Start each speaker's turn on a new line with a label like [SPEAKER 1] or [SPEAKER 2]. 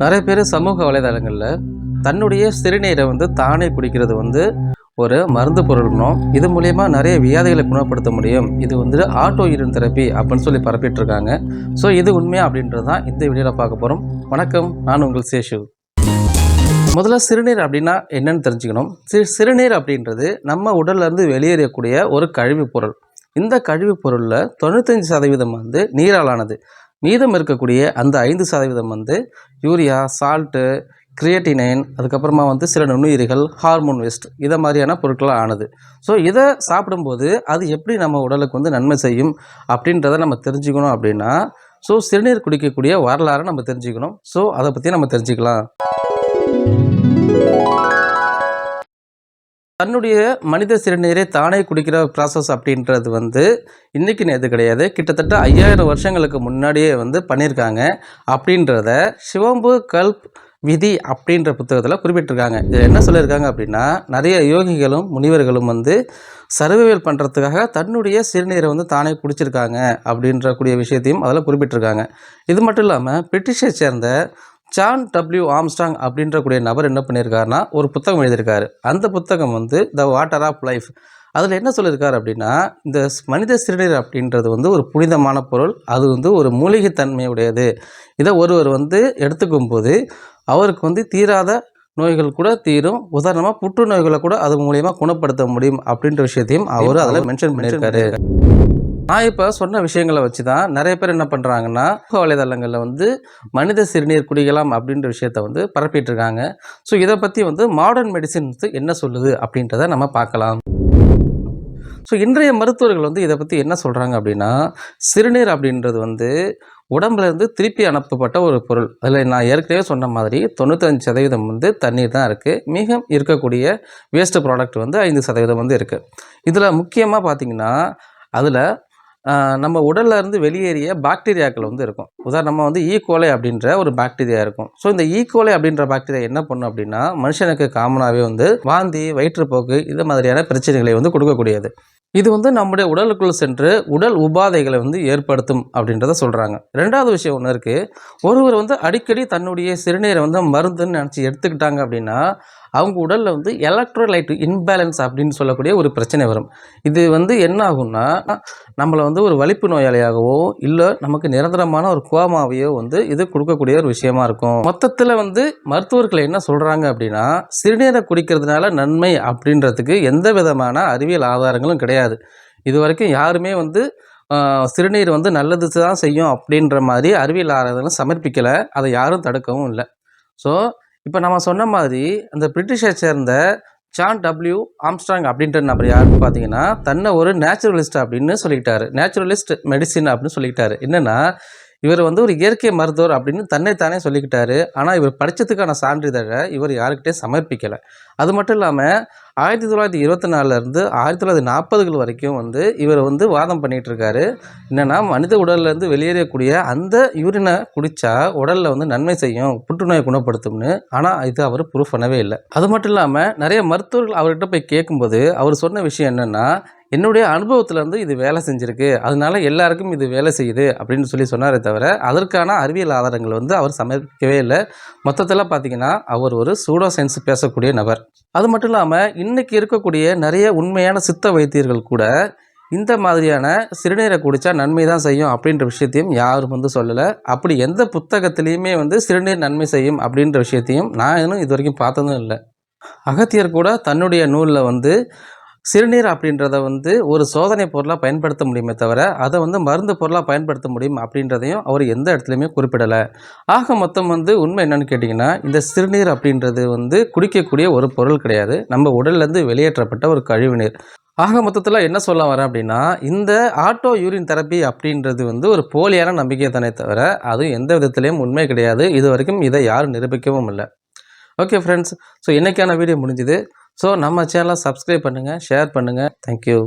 [SPEAKER 1] நிறைய பேர் சமூக வலைதளங்களில் தன்னுடைய சிறுநீரை வந்து தானே குடிக்கிறது வந்து ஒரு மருந்து பொருள்னும் இது மூலயமா நிறைய வியாதிகளை குணப்படுத்த முடியும். இது வந்து ஆட்டோ யூரின் தெரப்பி அப்படின்னு சொல்லி பரப்பிட்டு இருக்காங்க ஸோ இது உண்மையா அப்படின்றது தான் இந்த வீடியோவில் பார்க்க போகிறோம் வணக்கம் நான் உங்கள் சேஷு. முதல்ல சிறுநீர் அப்படின்னா என்னன்னு தெரிஞ்சுக்கணும். சிறு சிறுநீர் அப்படின்றது நம்ம உடல்லேருந்து வெளியேறக்கூடிய ஒரு கழிவுப் பொருள். இந்த கழிவுப் பொருளில் தொண்ணூத்தஞ்சு சதவீதம் வந்து நீராலானது. மீதம் இருக்கக்கூடிய அந்த ஐந்து சதவீதம் வந்து யூரியா சால்ட்டு கிரியேட்டினைன் அதுக்கப்புறமா வந்து சில நுண்ணுயிரிகள் ஹார்மோன் வேஸ்ட் இதை மாதிரியான பொருட்களாக ஆனது. ஸோ இதை சாப்பிடும்போது அது எப்படி நம்ம உடலுக்கு வந்து நன்மை செய்யும் அப்படின்றத நம்ம தெரிஞ்சுக்கணும் அப்படின்னா ஸோ சிறுநீர் குடிக்கக்கூடிய வரலாறை நம்ம தெரிஞ்சுக்கணும். ஸோ அதை பற்றி நம்ம தெரிஞ்சுக்கலாம். தன்னுடைய மனித சிறுநீரை தானே குடிக்கிற ப்ராசஸ் அப்படின்றது வந்து இன்றைக்கி நேற்று கிடையாது. கிட்டத்தட்ட ஐயாயிரம் வருஷங்களுக்கு முன்னாடியே வந்து பண்ணியிருக்காங்க. அப்படின்றத சிவம்பு கல்ப் விதி அப்படின்ற புத்தகத்தில் குறிப்பிட்டிருக்காங்க. இதில் என்ன சொல்லியிருக்காங்க அப்படின்னா நிறைய யோகிகளும் முனிவர்களும் வந்து சர்வைவல் பண்ணுறதுக்காக தன்னுடைய சிறுநீரை வந்து தானே குடிச்சிருக்காங்க அப்படின்ற கூடிய விஷயத்தையும் அதில் குறிப்பிட்டிருக்காங்க. இது மட்டும் இல்லாமல் பிரிட்டிஷை சேர்ந்த ஜான் டபிள்யூ ஆம்ஸ்டாங் அப்படின்ற கூடிய நபர் என்ன பண்ணியிருக்காருன்னா ஒரு புத்தகம் எழுதியிருக்காரு. அந்த புத்தகம் வந்து த வாட்டர் ஆஃப் லைஃப் அதில் என்ன சொல்லியிருக்காரு அப்படின்னா இந்த மனித சிறுநீர் அப்படின்றது வந்து ஒரு புனிதமான பொருள். அது வந்து ஒரு மூலிகை தன்மையுடையது. இதை ஒருவர் வந்து எடுத்துக்கும் போது அவருக்கு வந்து தீராத நோய்கள் கூட தீரும். உதாரணமாக புற்றுநோய்களை கூட அது மூலியமாக குணப்படுத்த முடியும் அப்படின்ற விஷயத்தையும் அவர் அதில் மென்ஷன் பண்ணியிருக்காரு. நான் இப்போ சொன்ன விஷயங்களை வச்சு தான் நிறைய பேர் என்ன பண்ணுறாங்கன்னா வலைதளங்களில் வந்து மனித சிறுநீர் குடிக்கலாம் அப்படின்ற விஷயத்த வந்து பரப்பிட்டு இருக்காங்க ஸோ இதை பற்றி வந்து மாடர்ன் மெடிசின் என்ன சொல்லுது அப்படின்றத நம்ம பார்க்கலாம். ஸோ இன்றைய மருத்துவர்கள் வந்து இதை பற்றி என்ன சொல்கிறாங்க அப்படின்னா சிறுநீர் அப்படின்றது வந்து உடம்புலேருந்து திருப்பி அனுப்பப்பட்ட ஒரு பொருள். அதில் நான் ஏற்கனவே சொன்ன மாதிரி தொண்ணூத்தஞ்சு சதவீதம் வந்து தண்ணீர் தான் இருக்குது மிக இருக்கக்கூடிய வேஸ்ட்டு ப்ராடக்ட் வந்து ஐந்து சதவீதம் வந்து இருக்குது இதில் முக்கியமாக பார்த்தீங்கன்னா அதில் நம்ம உடலில் இருந்து வெளியேறிய பாக்டீரியாக்கள் வந்து இருக்கும். உதாரணமாக வந்து e. ஈகோலை அப்படின்ற ஒரு பாக்டீரியா இருக்கும். ஸோ இந்த e. ஈகோலை அப்படின்ற பாக்டீரியா என்ன பண்ணும் அப்படின்னா மனுஷனுக்கு காமனாகவே வந்து வாந்தி வயிற்றுப்போக்கு இது மாதிரியான பிரச்சனைகளை வந்து கொடுக்கக்கூடியது. இது வந்து நம்முடைய உடலுக்குள் சென்று உடல் உபாதைகளை வந்து ஏற்படுத்தும் அப்படின்றத சொல்கிறாங்க ரெண்டாவது விஷயம் ஒன்று இருக்குது ஒருவர் வந்து அடிக்கடி தன்னுடைய சிறுநீரை வந்து மருந்துன்னு நினச்சி எடுத்துக்கிட்டாங்க அப்படின்னா அவங்க உடலில் வந்து எலக்ட்ரோலைட் இன்பேலன்ஸ் அப்படின்னு சொல்லக்கூடிய ஒரு பிரச்சனை வரும். இது வந்து என்ன ஆகும்னா நம்மளை வந்து ஒரு வலிப்பு நோயாளியாகவோ இல்லை நமக்கு நிரந்தரமான ஒரு கோமாவையோ வந்து இது கொடுக்கக்கூடிய ஒரு விஷயமா இருக்கும். மொத்தத்தில் வந்து மருத்துவர்கள் என்ன சொல்கிறாங்க அப்படின்னா சிறுநீரை குடிக்கிறதுனால நன்மை அப்படின்றதுக்கு எந்த விதமான அறிவியல் ஆதாரங்களும் கிடையாது. இது வரைக்கும் யாருமே வந்து சிறுநீர் வந்து நல்லது தான் செய்யும் அப்படின்ற மாதிரி அறிவியல் ஆதாரங்களும் சமர்ப்பிக்கலை. அதை யாரும் தடுக்கவும் இல்லை. ஸோ இப்போ நம்ம சொன்ன மாதிரி அந்த பிரிட்டிஷை சேர்ந்த ஜான் டபிள்யூ ஆம்ஸ்ட்ராங் அப்படின்ற நபர் யாருன்னு பார்த்தீங்கன்னா தன்னை ஒரு நேச்சுரலிஸ்ட் அப்படின்னு சொல்லிக்கிட்டாரு. நேச்சுரலிஸ்ட் மெடிசின் அப்படின்னு சொல்லிக்கிட்டாரு. என்னென்னா இவர் வந்து ஒரு இயற்கை மருத்துவர் அப்படின்னு தன்னைத்தானே சொல்லிக்கிட்டாரு. ஆனால் இவர் படித்ததுக்கான சான்றிதழை இவர் யாருக்கிட்டே சமர்ப்பிக்கலை. அது மட்டும் இல்லாமல் ஆயிரத்தி தொள்ளாயிரத்தி இருபத்தி நாலுலேருந்து ஆயிரத்தி தொள்ளாயிரத்தி நாற்பதுகள் வரைக்கும் வந்து இவர் வந்து வாதம் பண்ணிகிட்ருக்காரு என்னென்னா மனித உடல்லேருந்து வெளியேறக்கூடிய அந்த யூரினை குடித்தா உடலில் வந்து நன்மை செய்யும் புற்றுநோயை குணப்படுத்தும்னு. ஆனால் இது அவர் ப்ரூஃப் பண்ணவே இல்லை. அது மட்டும் இல்லாமல் நிறைய மருத்துவர்கள் அவர்கிட்ட போய் கேட்கும்போது அவர் சொன்ன விஷயம் என்னென்னா என்னுடைய அனுபவத்திலேருந்து இது வேலை செஞ்சுருக்கு. அதனால எல்லாருக்கும் இது வேலை செய்யுது அப்படின்னு சொல்லி சொன்னாரே தவிர அதற்கான அறிவியல் ஆதாரங்கள் வந்து அவர் சமர்ப்பிக்கவே இல்லை. மொத்தத்தில் பார்த்தீங்கன்னா அவர் ஒரு சூடோ சயின்ஸ் பேசக்கூடிய நபர். அது மட்டும் இல்லாமல் இன்றைக்கி இருக்கக்கூடிய நிறைய உண்மையான சித்த வைத்தியர்கள் கூட இந்த மாதிரியான சிறுநீரை குடித்தா நன்மை தான் செய்யும் அப்படின்ற விஷயத்தையும் யாரும் வந்து சொல்லலை. அப்படி எந்த புத்தகத்திலையுமே வந்து சிறுநீர் நன்மை செய்யும் அப்படின்ற விஷயத்தையும் நான் இன்னும் இது வரைக்கும் பார்த்ததும் இல்லை. அகத்தியர் கூட தன்னுடைய நூலில் வந்து சிறுநீர் அப்படின்றத வந்து ஒரு சோதனை பொருளாக பயன்படுத்த முடியுமே தவிர அதை வந்து மருந்து பொருளாக பயன்படுத்த முடியும் அப்படின்றதையும் அவர் எந்த இடத்துலையுமே குறிப்பிடலை. ஆக மொத்தம் வந்து உண்மை என்னன்னு கேட்டிங்கன்னா இந்த சிறுநீர் அப்படின்றது வந்து குடிக்கக்கூடிய ஒரு பொருள் கிடையாது. நம்ம உடல்லேருந்து வெளியேற்றப்பட்ட ஒரு கழிவுநீர் ஆக மொத்தத்தில் என்ன சொல்ல வரேன் அப்படின்னா இந்த ஆட்டோ யூரின் தெரப்பி அப்படின்றது வந்து ஒரு போலியான நம்பிக்கை தானே தவிர அது எந்த விதத்துலேயும் உண்மை கிடையாது. இது வரைக்கும் இதை யாரும் நிரூபிக்கவும் இல்லை. Okay friends. ஸோ இன்றைக்கான வீடியோ முடிஞ்சுது. ஸோ நம்ம சேனலை சப்ஸ்கிரைப் பண்ணுங்கள் ஷேர் பண்ணுங்கள் தேங்க்யூ